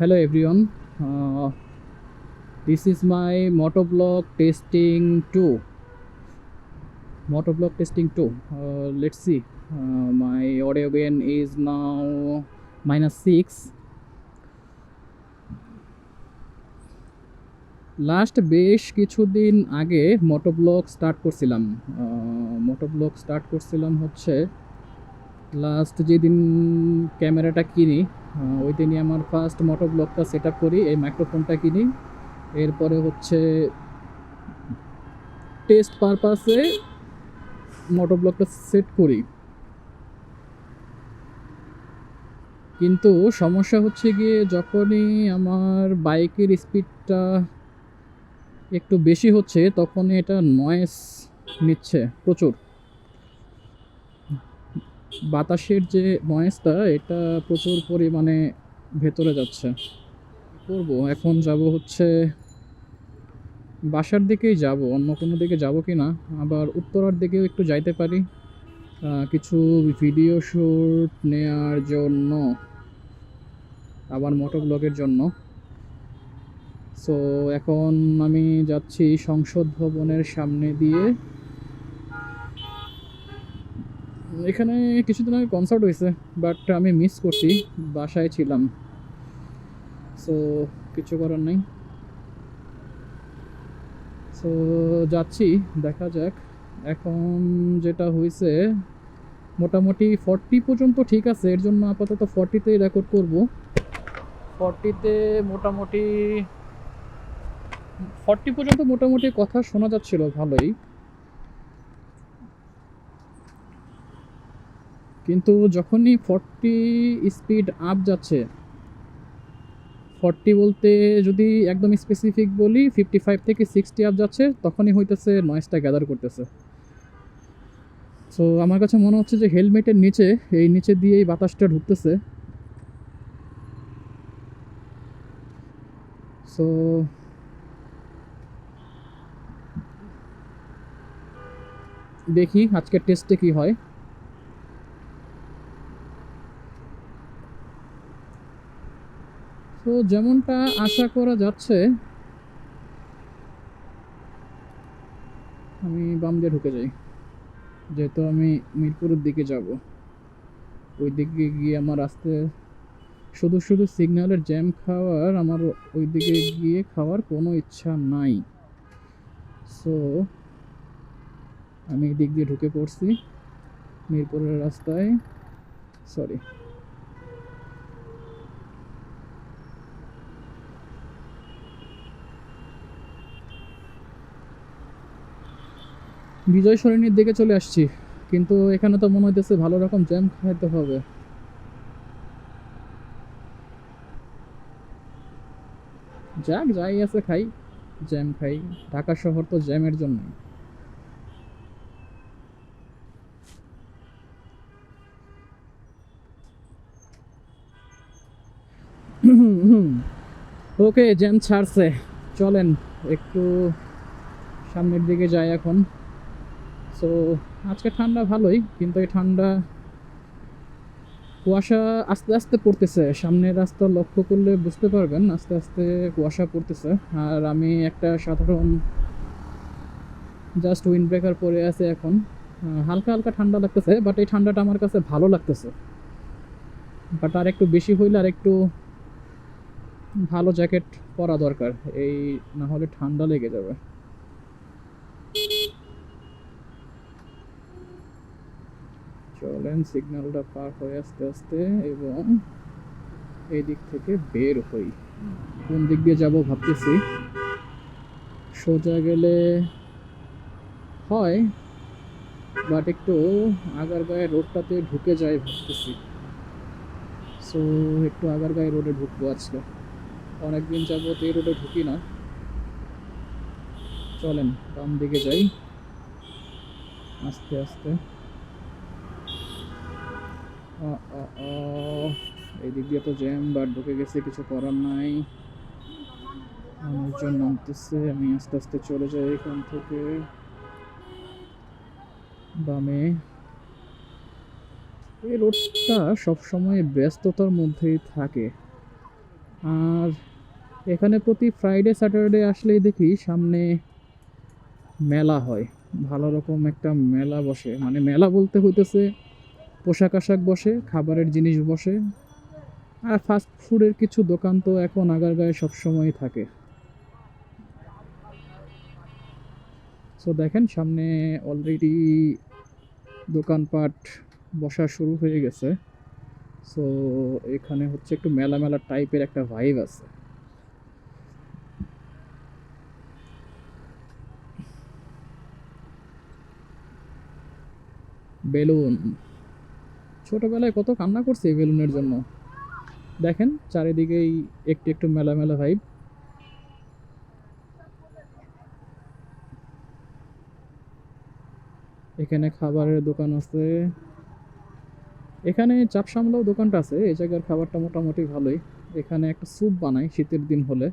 Hello everyone this is my moto vlog testing two moto vlog testing two let see my অডিওবেন is now minus six last বেশ কিছুদিন আগে মটো মোটোব্লক start করছিলাম। মটো মোটোব্লক start করছিলাম হচ্ছে last যেদিন ক্যামেরাটা কিনি ওই দিনই আমার ফার্স্ট মোটো ব্লগটা সেট আপ করি, এই মাইক্রোফোনটা কিনি। এরপরে হচ্ছে টেস্ট পারপাসে মোটো ব্লগটা সেট করি। কিন্তু সমস্যা হচ্ছে গিয়ে যখনই আমার বাইকের স্পিডটা একটু বেশি হচ্ছে তখন এটা নয়েস নিচ্ছে প্রচুর। বাতাসের যে নয়েজটা এটা প্রচুর পরিমাণে ভেতরে যাচ্ছে। করব? এখন যাব হচ্ছে বাসার দিকেই যাব। অন্য কোনো দিকে যাব কি না? আবার উত্তরার দিকেও একটু যাইতে পারি। কিছু ভিডিও শ্যুট নেয়ার জন্য, আবার মোটো ব্লগের জন্য। সো এখন আমি যাচ্ছি সংসদ ভবনের সামনে দিয়ে। এখানে কিছুদিন আগে কনসার্ট হয়েছে বাট আমি মিস করছি, বাসায় ছিলাম। সো কিছু করার নেই। সো যাচ্ছি, দেখা যাক। এখন যেটা হয়েছে, মোটামুটি ফর্টি পর্যন্ত ঠিক আছে, এর জন্য আপাতত ফর্টিতেই রেকর্ড করব। ফর্টিতে মোটামুটি ফর্টি পর্যন্ত মোটামুটি কথা শোনা যাচ্ছিল ভালোই। কিন্তু যখনই ফর্টি স্পিড আপ যাচ্ছে ফর্টি বলতে যদি একদম স্পেসিফিক বলি ফিফটি ফাইভ থেকে সিক্সটি আপ যাচ্ছে, তখনই হইতেছে নয়েজটা গ্যাদার করতেছে। সো আমার কাছে মনে হচ্ছে যে হেলমেটের নিচে, এই নিচে দিয়ে এই বাতাসটা ঢুকতেছে। সো দেখি আজকের টেস্টে কি হয় তো যেমনটা আশা করা যাচ্ছে, আমি বাম দিয়ে ঢুকে যাই। যেহেতু আমি মিরপুরের দিকে যাব। ওই দিকে গিয়ে আমার আসতে শুধু শুধু সিগন্যালের জ্যাম খাওয়ার আমার ওই দিকে গিয়ে খাওয়ার কোনো ইচ্ছা নাই। সো আমি এই দিক দিয়ে ঢুকে পড়ছি, মিরপুরের রাস্তায়। সরি বিজয় সরণির দিকে চলে আসছি, কিন্তু এখানে তো মনে হইতেছে ভালো রকম জ্যাম খাইতে হবে। যাক, যাই আছে খাই, জ্যাম খাই। ঢাকা শহর তো জ্যামের জন্য ওকে, জ্যাম ছাড়ছে। চলেন, একটু সামনের দিকে যাই এখন। সো আজকে ঠান্ডা ভালোই, কিন্তু এই ঠান্ডা কুয়াশা আস্তে আস্তে পড়তেছে। সামনের রাস্তা লক্ষ্য করলে বুঝতে পারবেন, আস্তে আস্তে কুয়াশা পড়তেছে। আর আমি একটা সাধারণ জাস্ট উইন্ড ব্রেকার পরে আছে এখন। হালকা হালকা ঠান্ডা লাগতেছে বাট এই ঠান্ডাটা আমার কাছে ভালো লাগতেছে। বাট আর একটু বেশি হইলে আর একটু ভালো জ্যাকেট পরা দরকার। এই না হলে ঠান্ডা লেগে যাবে। চলেন সিগন্যালটা পার হয়ে আস্তে আস্তে এবং এই দিক থেকে বের হই। কোন দিক দিয়ে যাব ভাবতেছি? সোজা গেলে হয় বাট একটু আগার গায়ে রোডটাতে ঢুকে যায় ভাবতেছি। সো একটু আগার গায়ে রোডে ঢুকবো আজকে। অনেকদিন যাব তো এই রোডে ঢুকি না। চলেন বাম দিকে যাই। আস্তে আস্তে। এই দিক দিয়ে তো জ্যাম বাট ঢুকে গেছে, কিছু করার নাই। মানুষজন নামতেছে, আমি আস্তে আস্তে চলে যাই এখান থেকে। বামে। এই রোডটা সবসময় ব্যস্ততার মধ্যেই থাকে। আর এখানে প্রতি ফ্রাইডে স্যাটারডে আসলেই দেখি সামনে মেলা হয়। ভালো রকম একটা মেলা বসে। মানে মেলা বলতে হইতেছে পোশাক আশাক বসে, খাবারের জিনিস বসে। আর ফাস্ট ফুডের কিছু দোকান তো এখন আগারগাঁয়ে সবসময়ই থাকে। সো দেখেন, সামনে অলরেডি দোকানপাট বসা শুরু হয়ে গেছে। সো এখানে হচ্ছে একটু মেলা মেলা টাইপের একটা ভাইব আছে। বেলুন। ছোটবেলায় কত কান্না করছে এই বেলুনের জন্য। দেখেন, চারিদিকেই একটু একটু মেলা মেলা ভাইব এখানে খাবারের দোকান আছে। এখানে চাপ সামলাও দোকানটা আছে, এই জায়গার খাবারটা মোটামুটি ভালোই। এখানে একটা স্যুপ বানাই শীতের দিন হলে।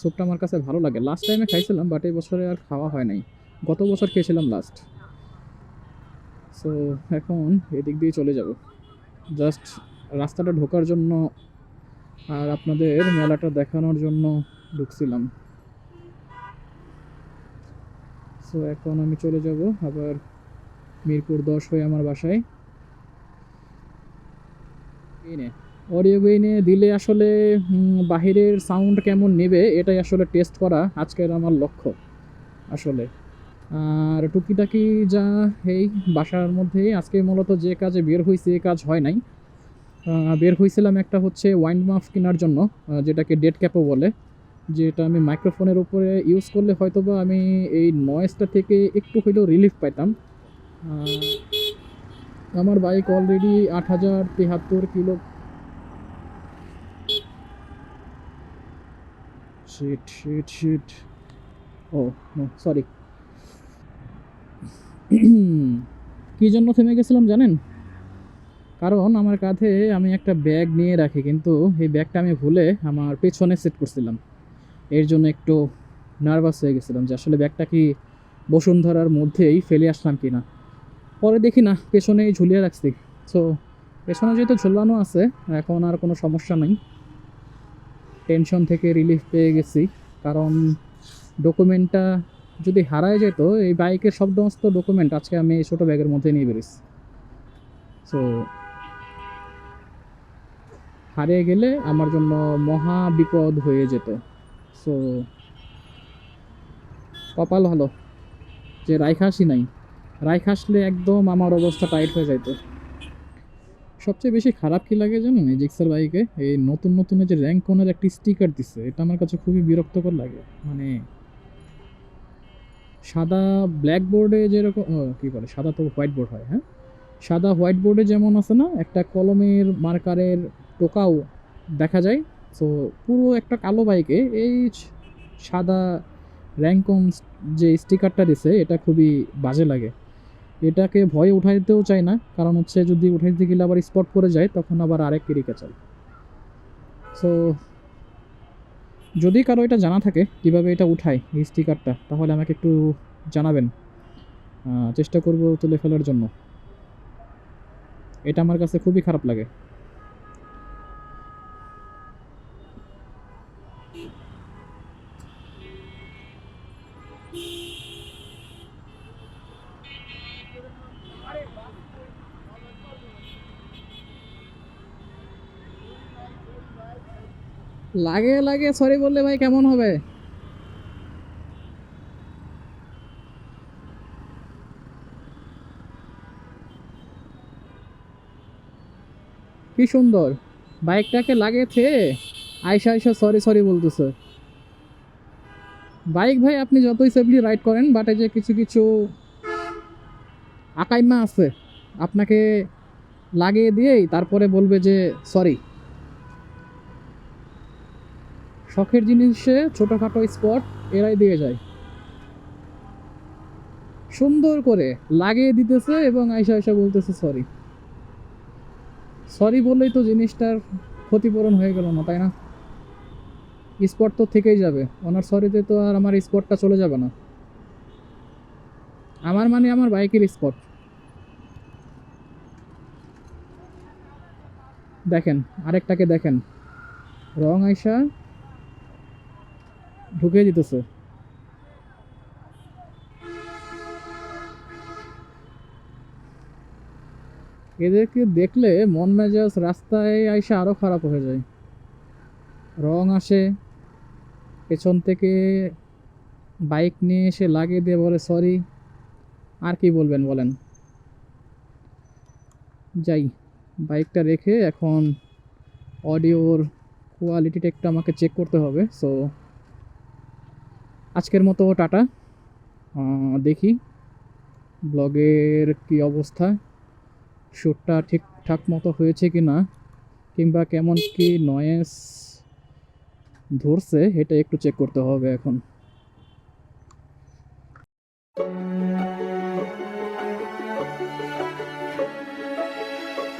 স্যুপটা আমার কাছে ভালো লাগে। লাস্ট টাইমে খাইছিলাম বাট এই বছরে আর খাওয়া হয় নাই। গত বছর খেয়েছিলাম লাস্ট সো এখন এদিক দিয়ে চলে যাব। জাস্ট রাস্তাটা ঢোকার জন্য আর আপনাদের মেলাটা দেখানোর জন্য ঢুকছিলাম। সো এখন আমি চলে যাব আবার মিরপুর দশ হয়ে আমার বাসায়। অডিও গেইনে দিলে আসলে বাহিরের সাউন্ড কেমন নেবে, এটাই আসলে টেস্ট করা আজকের আমার লক্ষ্য, আসলে। আর টুকিটাকি যা এই বাসার মধ্যেই আজকে মূলত যে কাজে বের হয়েছে এ কাজ হয় নাই। বের হয়েছিলাম একটা হচ্ছে ওয়াইন্ড মাফ কেনার জন্য যেটাকে ডেট ক্যাপও বলে, যেটা আমি মাইক্রোফোনের উপরে ইউজ করলে হয়তো বা আমি এই নয়েজটা থেকে একটু হইলেও রিলিফ পাইতাম। আমার বাইক অলরেডি আট হাজার তেহাত্তর kilo. Shit shit shit oh sorry কী জন্য থেমে গেছিলাম জানেন? কারণ আমার কাঁধে আমি একটা ব্যাগ নিয়ে রাখি, কিন্তু এই ব্যাগটা আমি ভুলে আমার পেছনে সেট করছিলাম। এর জন্য একটু নার্ভাস হয়ে গেছিলাম যে আসলে ব্যাগটা কি বসুন্ধরার মধ্যেই ফেলে আসলাম কি না পরে দেখি না, পেছনেই ঝুলিয়ে রাখছি। সো পেছনে যেহেতু ঝুলানো আছে, এখন আর কোনো সমস্যা নেই। টেনশন থেকে রিলিফ পেয়ে গেছি, কারণ ডকুমেন্টটা যদি হারায় যেত, এই বাইকের সব সমস্ত ডকুমেন্ট আজকে আমি এই ছোটো ব্যাগের মধ্যে নিয়ে বেরিয়েছি সো হারিয়ে গেলে আমার জন্য মহা বিপদ হয়ে যেত। সো কপাল ভালো যে রাইখাসই নাই। রাইখাসলে একদম আমার অবস্থা টাইট হয়ে যাইতো। সবচেয়ে বেশি খারাপ কি লাগে জানো এই জিক্সার বাইকে এই নতুন নতুন যে র্যাঙ্ক কোনের একটি স্টিকার দিচ্ছে এটা আমার কাছে খুবই বিরক্তকর লাগে। মানে সাদা ব্ল্যাক বোর্ডে যেরকম কী বলে, সাদা তো হোয়াইট বোর্ড হয় হ্যাঁ? সাদা হোয়াইট বোর্ডে যেমন আছে না, একটা কলমের মার্কারের টোকাও দেখা যায়। সো পুরো একটা কালো বাইকে, এই সাদা র্যাঙ্কম যে স্টিকারটা দিছে, এটা খুবই বাজে লাগে। এটাকে ভয়ে উঠাইতেও চাই না, কারণ হচ্ছে যদি উঠাইতে গেলে আবার স্পট করে যায়, তখন আবার আরেক কিরিকে চাই সো যদি কারও এটা জানা থাকে কীভাবে এটা উঠায় এই স্টিকারটা, তাহলে আমাকে একটু জানাবেন। চেষ্টা করব তুলে ফেলার জন্য। এটা আমার কাছে খুবই খারাপ লাগে। লাগে লাগে সরি বললে ভাই, কেমন হবে? কি সুন্দর, বাইকটাকে লাগেছে? আইসা আইসা সরি সরি বলতেছে। বাইক ভাই, আপনি যতই সেফলি রাইড করেন বাট এই যে কিছু কিছু আকাইমা আছে, আপনাকে লাগিয়ে দিয়েই তারপরে বলবে যে সরি শখের জিনিসে ছোটোখাটো স্পট এরাই দিয়ে যায়। সুন্দর করে লাগিয়ে দিতেছে এবং আইসা আইসা বলতেছে, সরি। সরি বললেই তো জিনিসটার ক্ষতিপূরণ হয়ে গেল না, তাই না? স্পট তো থেকেই যাবে। ওনার সরিতে তো আর আমার স্পটটা চলে যাবে না। আমার মানে আমার বাইকের স্পট। দেখেন, আরেকটাকে দেখেন। রং আইসা ঢুকে দিতেছে। এদেরকে দেখলে মন মেজাজ রাস্তায় আইসা আরও খারাপ হয়ে যায়। রং আসে, পেছন থেকে বাইক নিয়ে এসে লাগিয়ে দিয়ে বলে, সরি, আর কি বলবেন বলেন। যাই, বাইকটা রেখে এখন অডিওর কোয়ালিটিটা একটু আমাকে চেক করতে হবে সো আজকের মতো, টাটা। দেখি ব্লগের কি অবস্থা শ্যুটটা ঠিকঠাক মতো হয়েছে কি না, কিংবা কেমন কি নয়েস ধরছে, এটা একটু চেক করতে হবে এখন।